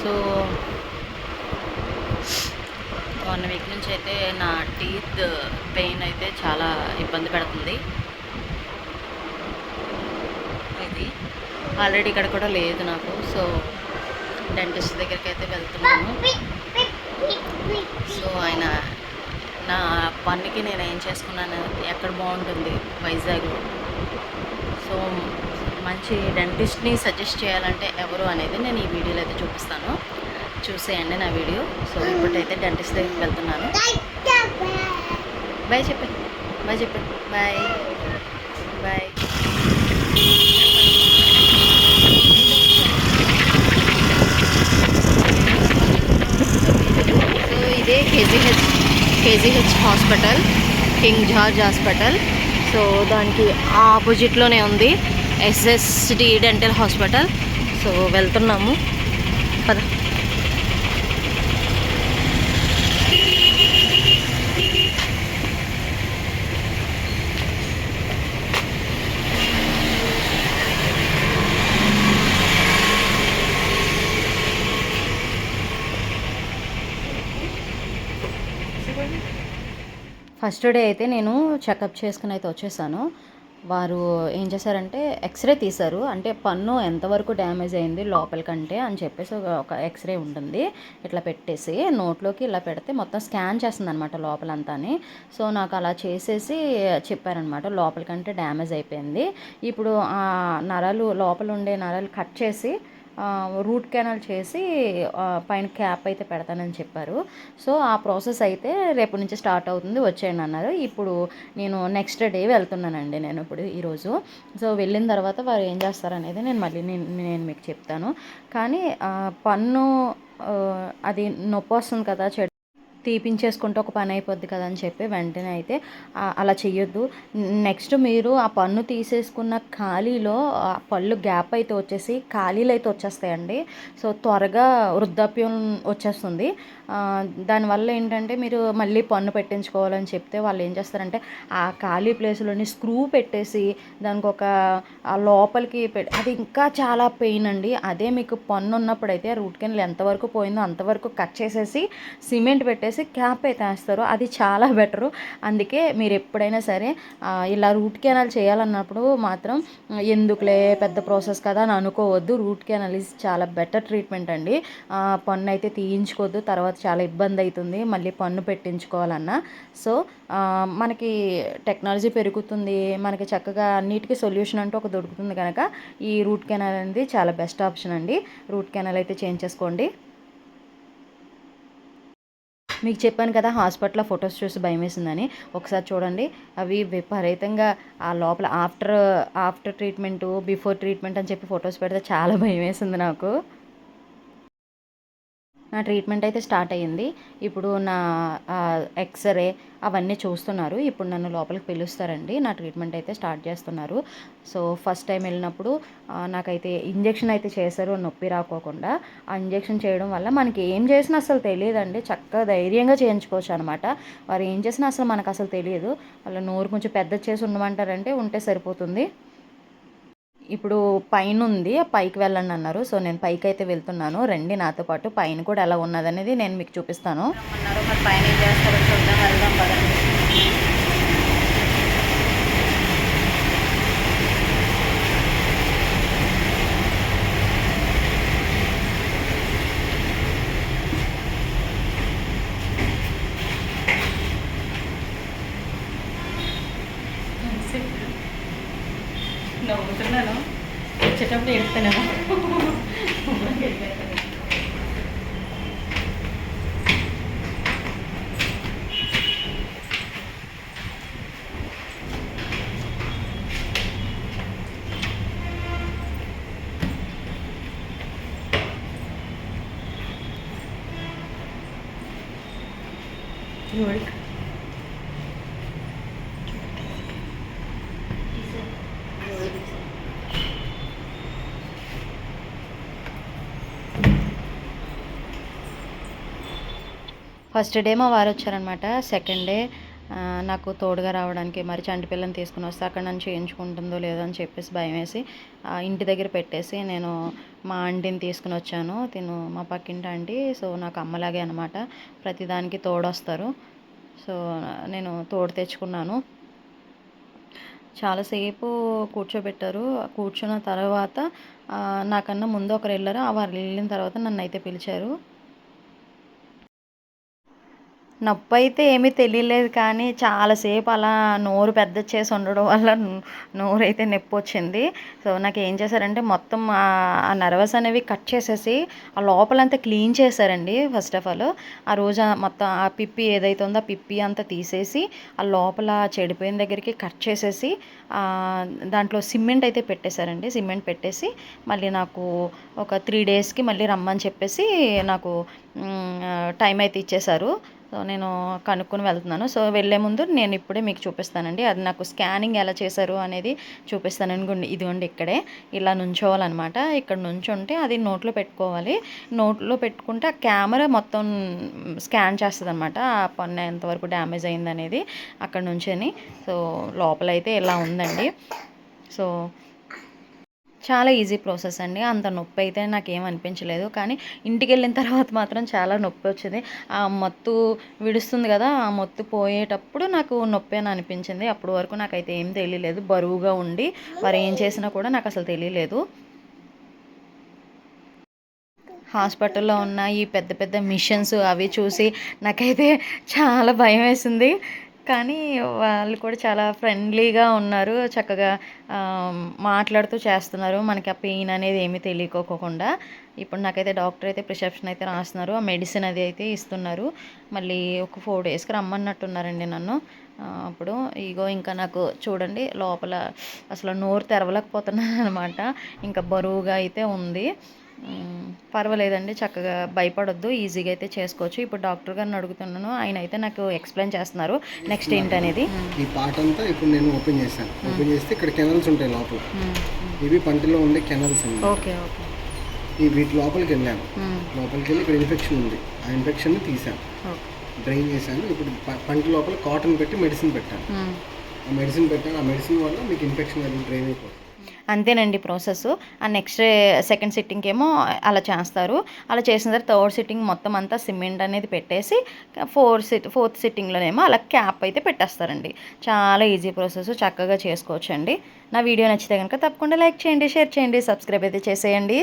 So one week నుంచి అయితే నా టీత్ పెయిన్ అయితే చాలా ఇబ్బంది పెడుతుంది. ఇది ఆల్రెడీ ఇక్కడ కూడా లేదు నాకు. సో డెంటిస్ట్ దగ్గరికి అయితే వెళ్తున్నాను. సో ఆయన నా పన్నుకి నేను ఏం చేసుకున్నాను ఎక్కడ బాగుంటుంది వైజాగ్లో. సో మంచి డెంటిస్ట్ని సజెస్ట్ చేయాలంటే ఎవరు అనేది నేను ఈ వీడియోలో అయితే చూపిస్తాను. చూసేయండి నా వీడియో. సో ఇప్పుడైతే డెంటిస్ట్ దగ్గరికి వెళ్తున్నాను. బాయ్ చెప్పండి బాయ్ చెప్పండి బాయ్ బాయ్ సో ఇదే KGH KGH hospital king George hospital so దానికి ఆపోజిట్లోనే ఉంది. ఎస్ఎస్డి డెంటల్ హాస్పిటల్ సో వెళ్తున్నాము. పద. ఫస్ట్ డే అయితే నేను చెకప్ చేసుకుని అయితే వచ్చేసాను. వారు ఏం చేశారంటే ఎక్స్రే తీశారు. అంటే పన్ను ఎంతవరకు డ్యామేజ్ అయింది లోపలికంటే అని చెప్పేసి ఒక- ఎక్స్రే ఉంటుంది. ఇట్లా పెట్టేసి నోట్లోకి ఇలా పెడితే మొత్తం స్కాన్ చేస్తుంది అనమాట లోపలంతాని. సో నాకు అలా చేసేసి చెప్పారనమాట లోపలికంటే డ్యామేజ్ అయిపోయింది. ఇప్పుడు ఆ నరాలు లోపల ఉండే నరాలు కట్ చేసి రూట్ కెనాల్ చేసి పైన క్యాప్ అయితే పెడతానని చెప్పారు. సో ఆ ప్రాసెస్ అయితే రేపు నుంచి స్టార్ట్ అవుతుంది వచ్చేయండి అన్నారు. ఇప్పుడు నేను నెక్స్ట్ డే వెళ్తున్నానండి నేను ఇప్పుడు ఈరోజు సో వెళ్ళిన తర్వాత వారు ఏం చేస్తారనేది నేను మళ్ళీ నేను నేను మీకు చెప్తాను. కానీ పన్ను అది నొప్పి వస్తుంది కదా చెడు తీపించేసుకుంటే ఒక పని అయిపోద్ది కదా అని చెప్పి వెంటనే అయితే అలా చెయ్యొద్దు. నెక్స్ట్ మీరు ఆ పన్ను తీసేసుకున్న ఖాళీలో పళ్ళు గ్యాప్ అయితే వచ్చేసి ఖాళీలు అయితే వచ్చేస్తాయండి. సో త్వరగా వృద్ధాప్యం వచ్చేస్తుంది. దానివల్ల ఏంటంటే మీరు మళ్ళీ పన్ను పెట్టించుకోవాలని చెప్తే వాళ్ళు ఏం చేస్తారంటే ఆ ఖాళీ ప్లేస్లోని స్క్రూ పెట్టేసి దానికి ఒక లోపలికి అది ఇంకా చాలా పెయిన్ అండి. అదే మీకు పన్ను ఉన్నప్పుడు అయితే రూట్ కెనాల్ ఎంతవరకు పోయిందో అంతవరకు కట్ చేసేసి సిమెంట్ పెట్టేసి క్యాప్ అయితే వేస్తారు అది చాలా బెటరు. అందుకే మీరు ఎప్పుడైనా సరే ఇలా రూట్ కెనాల్ చేయాలన్నప్పుడు మాత్రం ఎందుకులే పెద్ద ప్రాసెస్ కదా అని అనుకోవద్దు. రూట్ కెనాల్ ఇస్ చాలా బెటర్ ట్రీట్మెంట్ అండి. పన్ను అయితే తీయించుకోవద్దు. తర్వాత చాలా ఇబ్బంది అవుతుంది మళ్ళీ పన్ను పెట్టించుకోవాలన్నా. సో మనకి టెక్నాలజీ పెరుగుతుంది. మనకి చక్కగా అన్నిటికీ సొల్యూషన్ అంటూ ఒక దొరుకుతుంది కనుక ఈ రూట్ కెనాల్ అనేది చాలా బెస్ట్ ఆప్షన్ అండి. రూట్ కెనాల్ అయితే చేంజ్ చేసుకోండి. మీకు చెప్పాను కదా హాస్పిటల్లో ఫొటోస్ చూసి భయం వేసిందని ఒకసారి చూడండి అవి విపరీతంగా ఆ లోపల after after treatment before treatment అని చెప్పి ఫొటోస్ పెడితే చాలా భయం వేసింది నాకు. నా ట్రీట్మెంట్ అయితే స్టార్ట్ అయ్యింది. ఇప్పుడు నా ఎక్స్రే అవన్నీ చూస్తున్నారు. ఇప్పుడు నన్ను లోపలికి పిలుస్తారండి. నా ట్రీట్మెంట్ అయితే స్టార్ట్ చేస్తున్నారు. సో ఫస్ట్ టైం వెళ్ళినప్పుడు నాకైతే ఇంజెక్షన్ అయితే చేశారు నొప్పి రాకోకుండా. ఆ ఇంజెక్షన్ చేయడం వల్ల మనకి ఏం చేసినా అసలు తెలియదండి. చక్కగా ధైర్యంగా చేయించుకోవచ్చు అనమాట. వారు ఏం చేసినా అసలు మనకు అసలు తెలియదు. వాళ్ళ నోరు కొంచెం పెద్ద చేసి ఉండమంటారంటే ఉంటే సరిపోతుంది. ఇప్పుడు పైన ఉంది ఆ పైకి వెళ్ళండి అన్నారు. సో నేను పైకి అయితే వెళ్తున్నాను. రండి నాతో పాటు పైన కూడా ఎలా ఉన్నదనేది నేను మీకు చూపిస్తాను. అన్నారు మరి పైన ఏం చేస్తారో చూద్దాం వెళ్దాం పదండి. నవ్వుతున్నాను వచ్చేటప్పుడు ఏడుతున్నాను ఫస్ట్ డే మా వారు వచ్చారనమాట సెకండ్ డే నాకు తోడుగా రావడానికి మరి చంటి పిల్లని తీసుకుని వస్తే అక్కడ నన్ను చేయించుకుంటుందో లేదో అని చెప్పేసి భయం వేసి ఇంటి దగ్గర పెట్టేసి నేను మా ఆంటీని తీసుకుని వచ్చాను. తిను మా పక్కింటి ఆంటీ సో నాకు అమ్మలాగే అనమాట ప్రతిదానికి తోడొస్తారు. సో నేను తోడు తెచ్చుకున్నాను. చాలాసేపు కూర్చోబెట్టారు. కూర్చున్న తర్వాత నాకన్నా ముందు ఒకరు వెళ్ళారు. ఆ వారు వెళ్ళిన తర్వాత నన్ను అయితే పిలిచారు. నొప్పి అయితే ఏమీ తెలియలేదు కానీ చాలాసేపు అలా నోరు పెద్ద చేసి ఉండడం వల్ల నోరు అయితే నొప్పి వచ్చింది. సో నాకు ఏం చేశారంటే మొత్తం ఆ- నర్వస్ అనేవి కట్ చేసేసి ఆ లోపలంతా క్లీన్ చేశారండి ఫస్ట్ ఆఫ్ ఆల్. ఆ రోజు మొత్తం ఆ పిప్పి ఏదైతే ఉందో ఆ పిప్పి అంతా తీసేసి ఆ లోపల చెడిపోయిన దగ్గరికి కట్ చేసేసి దాంట్లో సిమెంట్ అయితే పెట్టేశారండి. సిమెంట్ పెట్టేసి మళ్ళీ నాకు ఒక త్రీ డేస్కి మళ్ళీ రమ్మని చెప్పేసి నాకు టైం అయితే ఇచ్చేశారు. సో నేను కనుక్కొని వెళ్తున్నాను. సో వెళ్ళే ముందు నేను ఇప్పుడే మీకు చూపిస్తానండి. అది నాకు స్కానింగ్ ఎలా చేశారు అనేది చూపిస్తాను అనుకోండి ఇదిగోండి ఇక్కడే. ఇలా నుంచోవాలన్నమాట. ఇక్కడ నుంచుంటే అది నోట్లో పెట్టుకోవాలి. నోట్లో పెట్టుకుంటే ఆ కెమెరా మొత్తం స్కాన్ చేస్తుంది అనమాట ఆ పన్ను ఎంతవరకు డ్యామేజ్ అయింది అనేది అక్కడ నుంచని. సో లోపలైతే ఇలా ఉందండి. సో చాలా ఈజీ ప్రాసెస్ అండి. అంత నొప్పి అయితే నాకు అనిపించలేదు. కానీ ఇంటికి వెళ్ళిన తర్వాత మాత్రం చాలా నొప్పి వచ్చింది. ఆ మత్తు విడుస్తుంది కదా ఆ మత్తు పోయేటప్పుడు నాకు నొప్పి అని అనిపించింది. అప్పటి వరకు నాకైతే ఏం తెలియలేదు. బరువుగా ఉండి వారు ఏం చేసినా కూడా నాకు అసలు తెలియలేదు. హాస్పిటల్లో ఉన్న ఈ పెద్ద పెద్ద మిషన్స్ అవి చూసి నాకైతే చాలా భయం వేసింది. కానీ వాళ్ళు కూడా చాలా ఫ్రెండ్లీగా ఉన్నారు చక్కగా మాట్లాడుతూ చేస్తున్నారు. మనకి ఆ పెయిన్ అనేది ఏమీ తెలియకోకుండా. ఇప్పుడు నాకైతే డాక్టర్ అయితే ప్రిస్క్రిప్షన్ అయితే రాస్తున్నారు ఆ మెడిసిన్ అది అయితే ఇస్తున్నారు. మళ్ళీ ఒక ఫోర్ డేస్కి రమ్మన్నట్టున్నారండి నన్ను. అప్పుడు ఇగో ఇంకా నాకు చూడండి లోపల అసలు నోరు తెరవలేకపోతున్నాను అనమాట ఇంకా బరువుగా అయితే ఉంది. పర్వాలేదండి చక్కగా భయపడొద్దు ఈజీగా అయితే చేసుకోవచ్చు. ఇప్పుడు డాక్టర్ గారిని అడుగుతున్నాను ఆయన అయితే నాకు ఎక్స్ప్లెయిన్ చేస్తున్నారు. నెక్స్ట్ ఏంటనేది? ఈ పార్ట్ అంతా ఇప్పుడు నేను ఓపెన్ చేశాను. ఓపెన్ చేస్తే ఇక్కడ కెనల్స్ ఉంటాయి లోపల. ఇవి పంటిలో ఉండే కెనల్స్ ఓకే ఓకే. ఈ వీటి లోపలికి వెళ్ళాను. లోపలికి వెళ్ళి ఇక్కడ ఇన్ఫెక్షన్ ఉంది. ఆ ఇన్ఫెక్షన్ తీసాను డ్రైన్ చేశాను. ఇప్పుడు పంటి లోపల కాటన్ పెట్టి మెడిసిన్ పెట్టాను. ఆ మెడిసిన్ పెట్టాను. ఆ మెడిసిన్ వల్ల మీకు ఇన్ఫెక్షన్ అది డ్రైన్ అయిపోతుంది. అంతేనండి ప్రాసెస్. ఆ నెక్స్ట్ సెకండ్ సిట్టింగ్ ఏమో అలా చేస్తారు. అలా చేసిన తర్వాత థర్డ్ సిట్టింగ్ మొత్తం అంతా సిమెంట్ అనేది పెట్టేసి ఫోర్ సిట్ ఫోర్త్ సిట్టింగ్లోనేమో అలా క్యాప్ అయితే పెట్టేస్తారండి. చాలా ఈజీ ప్రాసెస్ చక్కగా చేసుకోవచ్చండి. నా వీడియో నచ్చితే కనుక తప్పకుండా లైక్ చేయండి షేర్ చేయండి సబ్స్క్రైబ్ అయితే చేసేయండి.